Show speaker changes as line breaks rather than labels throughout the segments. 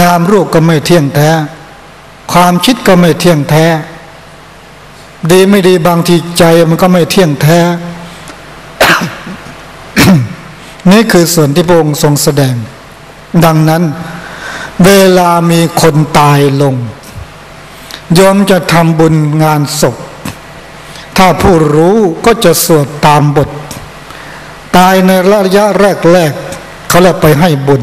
นามรูปก็ไม่เที่ยงแท้ ความคิดก็ไม่เที่ยงแท้ ดีไม่ดีบางทีใจมันก็ไม่เที่ยงแท้ นี่คือส่วนที่พระองค์ทรงแสดง ดังนั้น เวลามีคนตายลงยอมจะทำบุญงานศพ ถ้าผู้รู้ก็จะสวดตามบท ตายในระยะแรกๆเขาเลยไปให้บุญ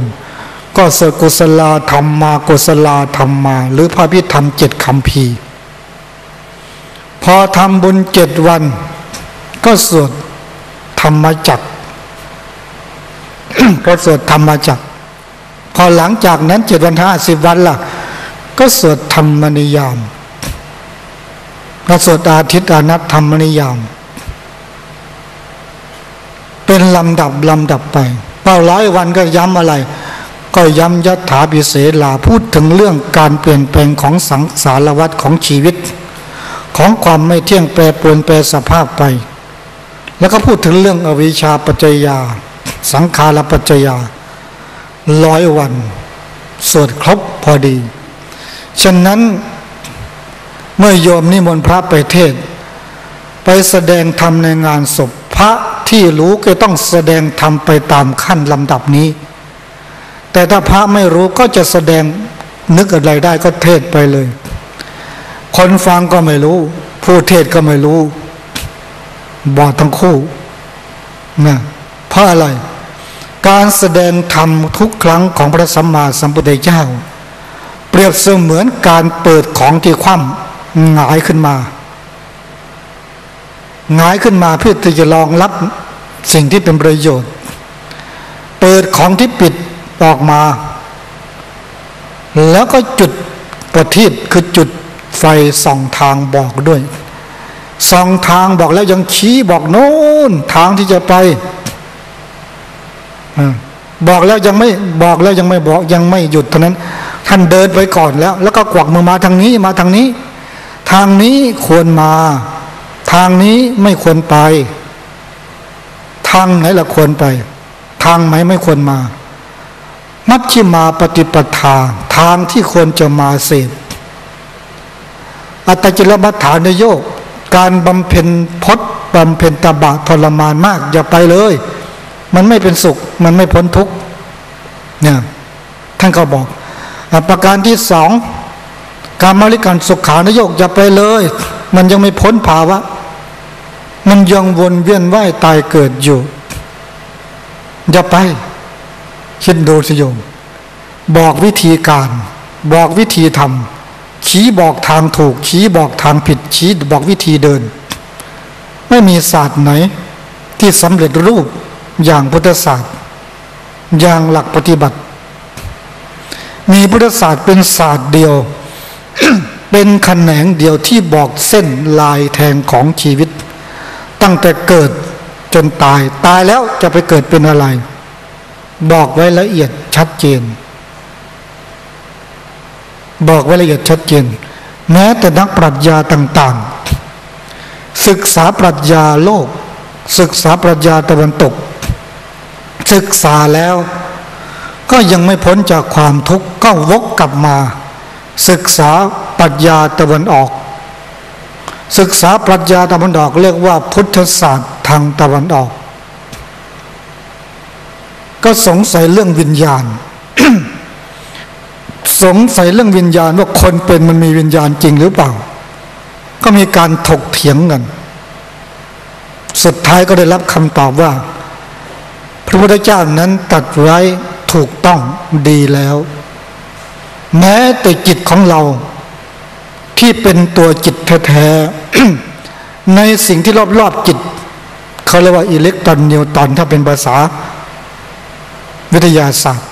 ก็สกุศลาธรรมมากุศลาธรรมมา หรือพระพิธรรมเจ็ดคำพีพอทำบุญเจ็ดวัน ก็สวดธรรมจักก็สวดธรรมจักพอหลังจากนั้นเจ็ดวันห้าสิบวันล่ะ ก็สวดธรรมนิยามก็สวดอาทิตย์อานัตธรรมนิยาม เป็นลำดับลำดับไปเป้าร้อยวันก็ย้ำอะไร ก็ย้ำยัตถาพิเศษลาพูดถึงเรื่องการเปลี่ยนแปลงของสังสารวัฏของชีวิต ของความไม่เที่ยงแปรปรวนแปรสภาพไป แล้วก็พูดถึงเรื่องอวิชชาปัจจยา สังขารปัจจยาร้อยวันสวดครบพอดี ฉะนั้นเมื่อโยมนิมนต์พระไปเทศ ไปแสดงธรรมในงานศพพระที่รู้ก็ต้องแสดงธรรมไปตามขั้นลำดับนี้ แต่ถ้าพระไม่รู้ก็จะแสดงนึกอะไรได้ก็เทศไปเลย คนฟังก็ไม่รู้ ผู้เทศก็ไม่รู้ บอดทั้งคู่นะเพราะอะไร การแสดงธรรมทุกครั้งของพระสัมมาสัมพุทธเจ้า เปรียบเสมือนการเปิดของที่คว่ำหงายขึ้นมาหงายขึ้นมาเพื่อที่จะรองรับสิ่งที่เป็นประโยชน์ เปิดของที่ปิด ออกมา แล้วก็จุดประทีปคือจุดไฟส่องทางบอกด้วยส่องทางบอกแล้วยังชี้บอกโน้นทางที่จะไปบอกแล้วยังไม่บอกแล้วยังไม่บอกยังไม่หยุดเท่านั้น ท่านเดินไปก่อนแล้ว แล้วก็กวักมือมาทางนี้มาทางนี้ ทางนี้ควรมา ทางนี้ไม่ควรไป ทางไหนละควรไป ทางไหนไม่ควรมา มัชชิมาปฏิปทาทางที่ควรจะมาเสพอัตจิรมัฏฐานโยกการบำเพ็ญพจน์บำเพ็ญตบะทรมานมาก อย่าไปเลย มันไม่เป็นสุข มันไม่พ้นทุกข์เนี่ยท่านก็บอกประการที่สองการมริการสุขานโยกอย่าไปเลย มันยังไม่พ้นภาวะ มันยังวนเวียนว่ายตายเกิดอยู่ อย่าไป คิดดูสิโยม บอกวิธีการ บอกวิธีทำชี้บอกทางถูก ชี้บอกทางผิด ชี้บอกวิธีเดิน ไม่มีศาสตร์ไหน ที่สำเร็จรูปอย่างพุทธศาสตร์ อย่างหลักปฏิบัติ มีพุทธศาสตร์เป็นศาสตร์เดียว เป็นแขนงเดียวที่บอกเส้นลายแทงของชีวิต ตั้งแต่เกิดจนตายตายแล้วจะไปเกิดเป็นอะไร บอกไว้ละเอียดชัดเจน บอกไว้ละเอียดชัดเจน แม้แต่นักปรัชญาต่างๆ ศึกษาปรัชญาโลก ศึกษาปรัชญาตะวันตก ศึกษาแล้ว ก็ยังไม่พ้นจากความทุกข์ก็วกกลับมา ศึกษาปรัชญาตะวันออก ศึกษาปรัชญาตะวันออกเรียกว่าพุทธศาสตร์ทางตะวันออก ก็สงสัยเรื่องวิญญาณ สงสัยเรื่องวิญญาณว่าคนเป็นมันมีวิญญาณจริงหรือเปล่า ก็มีการถกเถียงกัน สุดท้ายก็ได้รับคำตอบว่า พระพุทธเจ้านั้นตัดไว้ถูกต้องดีแล้ว แม้แต่จิตของเราที่เป็นตัวจิตแท้ๆในสิ่งที่รอบๆจิต เขาเรียกว่าอิเล็กตรอนนิวตอนถ้าเป็นภาษา วิทยาศาสตร์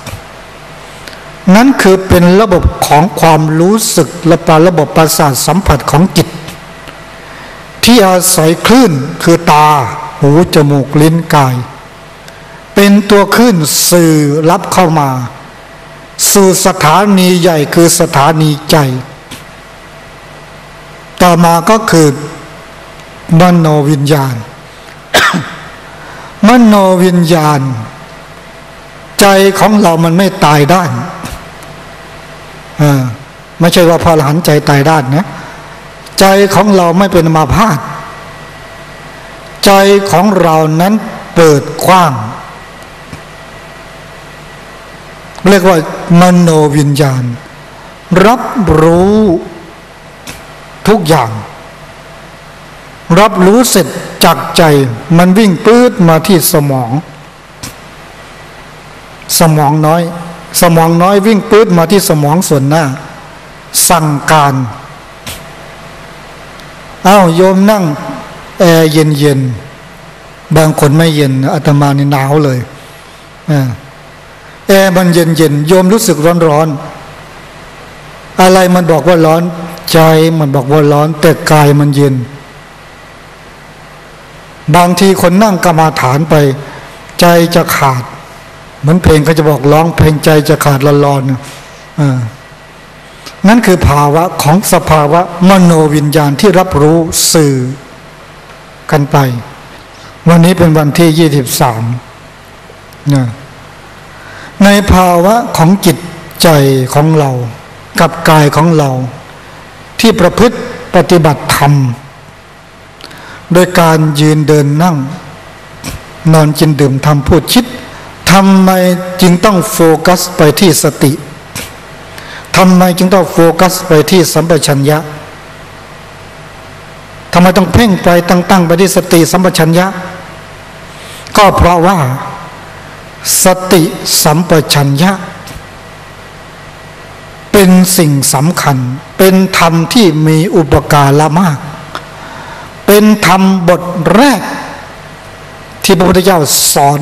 นั่นคือเป็นระบบของความรู้สึกและปาระบบประสาทสัมผัสของจิต ที่อาศัยคลื่นคือตา หู จมูก ลิ้นกาย เป็นตัวคลื่นสื่อรับเข้ามา สู่สถานีใหญ่คือสถานีใจ ต่อมาก็คือมโนวิญญาณ มโนวิญญาณ ใจของเรามันไม่ตายด้านไม่ใช่ว่าพอหลานใจตายด้านนะใจของเราไม่เป็นมาพาดใจของเรานั้นเปิดกว้าง เรียกว่ามโนวิญญาณ รับรู้ทุกอย่าง รับรู้เสร็จจากใจ มันวิ่งปื้ดมาที่สมอง สมองน้อย สมองน้อยวิ่งปื้ดมาที่สมองส่วนหน้า สั่งการอ้าวโยมนั่งแอร์เย็นๆบางคนไม่เย็นอาตมานี่หนาวเลยแอร์มันเย็นๆโยมรู้สึกร้อนๆอะไรมันบอกว่าร้อน ใจมันบอกว่าร้อน แต่กายมันเย็น บางทีคนนั่งกรรมาฐานไป ใจจะขาด เหมือนเพลงเขาจะบอกร้องเพลงใจจะขาดละลอนอ่านั่นคือภาวะของสภาวะมโนวิญญาณที่รับรู้สื่อกันไป วันนี้เป็นวันที่ยี่สิบสามนะในภาวะของจิตใจของเรา กับกายของเรา ที่ประพฤติปฏิบัติธรรม โดยการยืนเดินนั่ง นอนจินดื่มทำพูดคิด ทำไมจึงต้องโฟกัสไปที่สติทำไมจึงต้องโฟกัสไปที่สัมปชัญญะทำไมต้องเพ่งไปตั้ง ๆ ไปที่สติสัมปชัญญะ ก็เพราะว่า สติสัมปชัญญะ เป็นสิ่งสำคัญ เป็นธรรมที่มีอุปการะมาก เป็นธรรมบทแรก ที่พระพุทธเจ้าสอน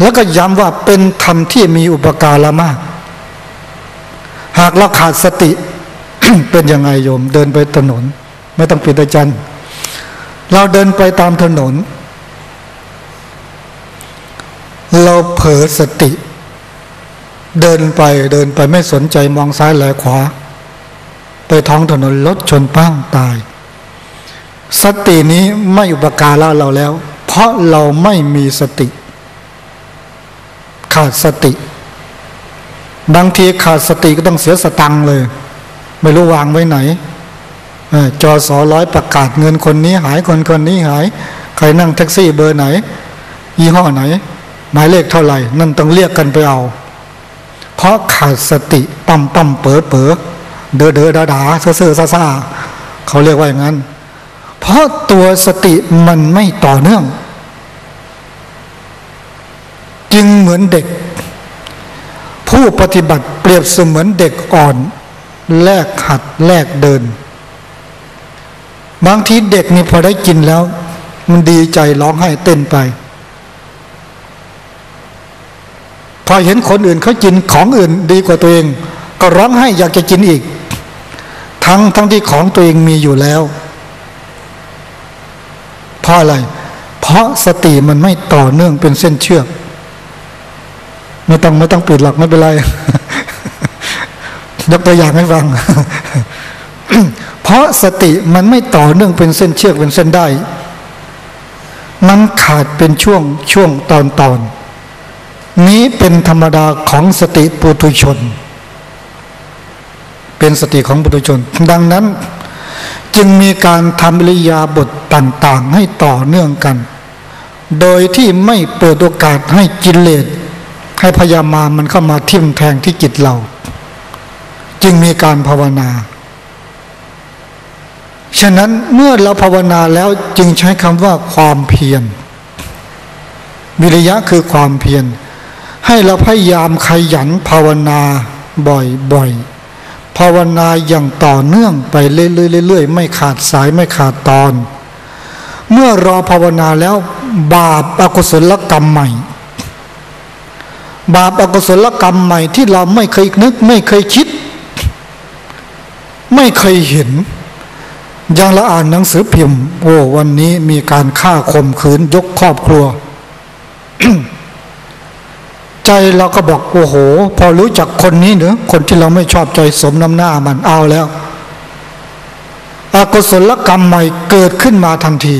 แล้วก็ย้ำว่าเป็นธรรมที่มีอุปการะมาก หากเราขาดสติ เป็นยังไงโยม เดินไปถนน ไม่ต้องปิดจันเราเดินไปตามถนน เราเผลอสติ เดินไปเดินไปไม่สนใจมองซ้ายแลขวา ไปท้องถนนรถชนป้างตาย สตินี้ไม่อุปการะเราแล้ว เพราะเราไม่มีสติ ขาดสติ บางทีขาดสติก็ต้องเสียสตังเลย ไม่รู้วางไว้ไหนจอสอร้อยประกาศเงินคนนี้หายคนคนนี้หาย ใครนั่งแท็กซี่เบอร์ไหน ยี่ห้อไหน หมายเลขเท่าไหร่ นั่นต้องเรียกกันไปเอา เพราะขาดสติปั๊มปั๊มเป๋อเป๋อเดอเดอดาดาเซ่อซาซาเขาเรียกว่าอย่างนั้น เพราะตัวสติมันไม่ต่อเนื่อง จึงเห มือนเด็ก ผู้ปฏิบัติเปรียบเสมือนเด็กอ่อน แลกหัดแลกเดิน บางทีเด็กนี่พอได้กินแล้ว มันดีใจร้องไห้เต้นไป พอเห็นคนอื่นเขากินของอื่นดีกว่าตัวเอง ก็ร้องไห้อยากจะกินอีก ทั้งทั้งที่ของตัวเองมีอยู่แล้วเพราะอะไร เพราะสติมันไม่ต่อเนื่องเป็นเส้นเชือก ไม่ต้องไม่ต้องปิดหลักไม่เป็นไร ยกตัวอย่างให้ฟัง เพราะสติมันไม่ต่อเนื่องเป็นเส้นเชือกเป็นเส้นได้ มันขาดเป็นช่วงช่วงตอนตอน นี้เป็นธรรมดาของสติปุถุชน เป็นสติของปุถุชน ดังนั้นจึงมีการทำริยาบทต่าง ๆ ให้ต่อเนื่องกัน โดยที่ไม่เปิดโอกาสให้กิเลส ให้พยามามันเข้ามาทิ่มแทงที่จิตเรา จึงมีการภาวนา ฉะนั้นเมื่อเราภาวนาแล้วจึงใช้คำว่าความเพียรวิริยะคือความเพียรให้เราพยายามขยันภาวนาบ่อยๆ ภาวนาอย่างต่อเนื่องไปเรื่อยๆไม่ขาดสายไม่ขาดตอน เมื่อรอภาวนาแล้วบาปอกุศลกรรมใหม่ บาปอกุศลกรรมใหม่ที่เราไม่เคยนึก ไม่เคยคิด ไม่เคยเห็นยังละอ่านหนังสือพิมพ์โอ้วันนี้มีการฆ่าข่มขืนยกครอบครัว ใจเราก็บอกโอ้โห พอรู้จักคนนี้เนอะคนที่เราไม่ชอบใจสมน้ำหน้ามันเอาแล้วอากุศลกรรมใหม่เกิดขึ้นมาทันที